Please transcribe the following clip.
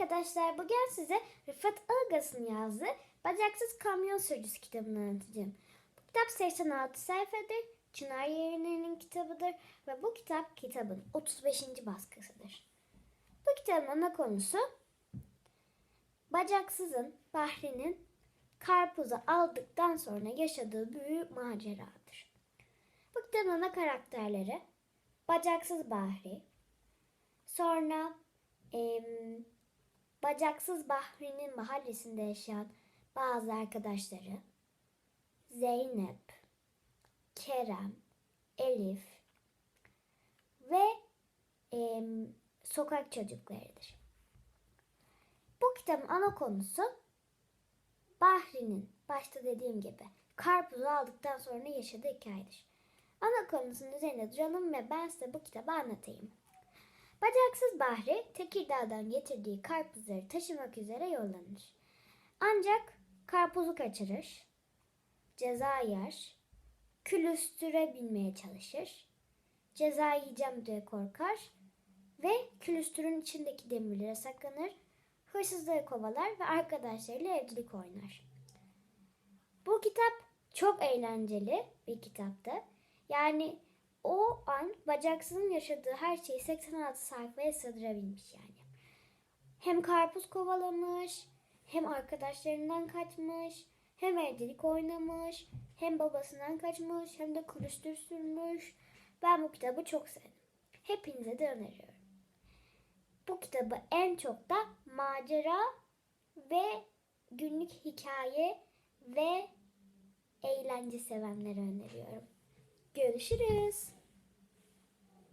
arkadaşlar bugün size Rıfat Ilgaz'ın yazdığı Bacaksız Kamyon Sürücüsü kitabını anlatacağım. Bu kitap 86 sayfadır. Çınar Yayınları'nın kitabıdır ve bu kitap kitabın 35. baskısıdır. Bu kitabın ana konusu Bacaksız'ın Bahri'nin karpuzu aldıktan sonra yaşadığı büyük maceradır. Bu kitabın ana karakterleri Bacaksız Bahri, sonra Bacaksız Bahri'nin mahallesinde yaşayan bazı arkadaşları Zeynep, Kerem, Elif ve em, sokak çocuklarıdır. Bu kitabın ana konusu Bahri'nin başta dediğim gibi karpuzu aldıktan sonra yaşadığı hikayedir. Ana konusunun üzerine duralım ve ben size bu kitabı anlatayım. Bacaksız Bahri Tekirdağ'dan getirdiği karpuzları taşımak üzere yollanır. Ancak karpuzu kaçırır, ceza yer, külüstüre binmeye çalışır, ceza yiyeceğim diye korkar ve külüstürün içindeki demirlere saklanır, hırsızları kovalar ve arkadaşlarıyla evcilik oynar. Bu kitap çok eğlenceli bir kitaptı. Yani o an bacaksızın yaşadığı her şeyi 86 sayfaya sığdırabilmiş yani. Hem karpuz kovalamış, hem arkadaşlarından kaçmış, hem evcilik oynamış, hem babasından kaçmış, hem de külüstür sürmüş. Ben bu kitabı çok sevdim. Hepinize de öneriyorum. Bu kitabı en çok da macera ve günlük hikaye ve eğlence sevenlere öneriyorum. Görüşürüz.